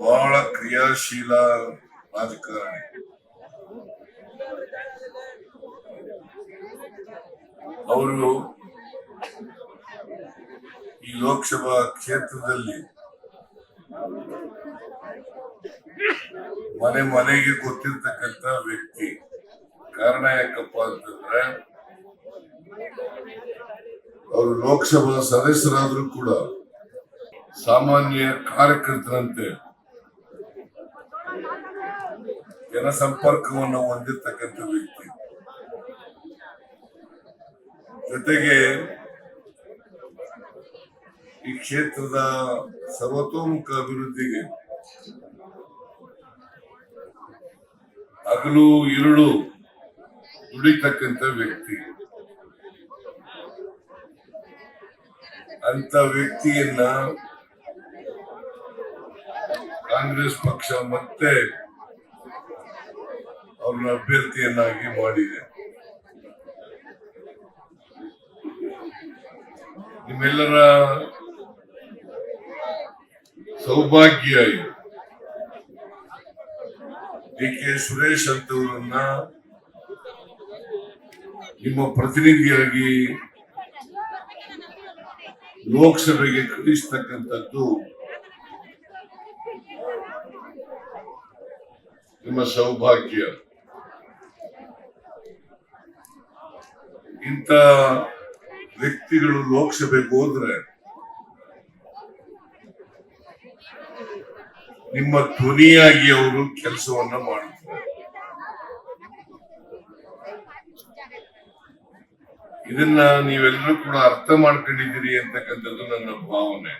ಬಹಳ ಕ್ರಿಯಾಶೀಲ ರಾಜಕಾರಣಿ. ಅವರು ಈ ಲೋಕಸಭಾ ಕ್ಷೇತ್ರದಲ್ಲಿ ಮನೆ ಮನೆಗೆ ಗೊತ್ತಿರ್ತಕ್ಕಂತ ವ್ಯಕ್ತಿ. ಕಾರಣ ಯಾಕಪ್ಪ ಅಂತಂದ್ರೆ, ಅವರು ಲೋಕಸಭಾ ಸದಸ್ಯರಾದ್ರೂ ಕೂಡ ಸಾಮಾನ್ಯ ಕಾರ್ಯಕರ್ತರಂತೆ ಜನಸಂಪರ್ಕವನ್ನು ಹೊಂದಿರ್ತಕ್ಕಂಥ ವ್ಯಕ್ತಿ. ಜೊತೆಗೆ ಈ ಕ್ಷೇತ್ರದ ಸರ್ವತೋಮುಖ ಅಭಿವೃದ್ಧಿಗೆ ಹಗಲು ಇರುಳು ದುಡಿತಕ್ಕಂಥ ವ್ಯಕ್ತಿ. ಅಂತ ವ್ಯಕ್ತಿಯನ್ನ ಕಾಂಗ್ರೆಸ್ ಪಕ್ಷ ಮತ್ತೆ ಅವ್ರನ್ನ ಅಭ್ಯರ್ಥಿಯನ್ನಾಗಿ ಮಾಡಿದೆ. ನಿಮ್ಮೆಲ್ಲರ ಸೌಭಾಗ್ಯ ಇದು. ಡಿ ಕೆ ಸುರೇಶ್ ಅಂತವರನ್ನ ನಿಮ್ಮ ಪ್ರತಿನಿಧಿಯಾಗಿ ಲೋಕಸಭೆಗೆ ಕಳಿಸ್ತಕ್ಕಂಥದ್ದು ನಿಮ್ಮ ಸೌಭಾಗ್ಯ. ಇಂಥ ವ್ಯಕ್ತಿಗಳು ಲೋಕಸಭೆಗೆ ಹೋದ್ರೆ ನಿಮ್ಮ ಧ್ವನಿಯಾಗಿ ಅವರು ಕೆಲಸವನ್ನ ಮಾಡುತ್ತಾರೆ. ಇದನ್ನ ನೀವೆಲ್ಲರೂ ಕೂಡ ಅರ್ಥ ಮಾಡ್ಕೊಂಡಿದ್ದೀರಿ ಅಂತಕ್ಕಂಥದ್ದು ನನ್ನ ಭಾವನೆ.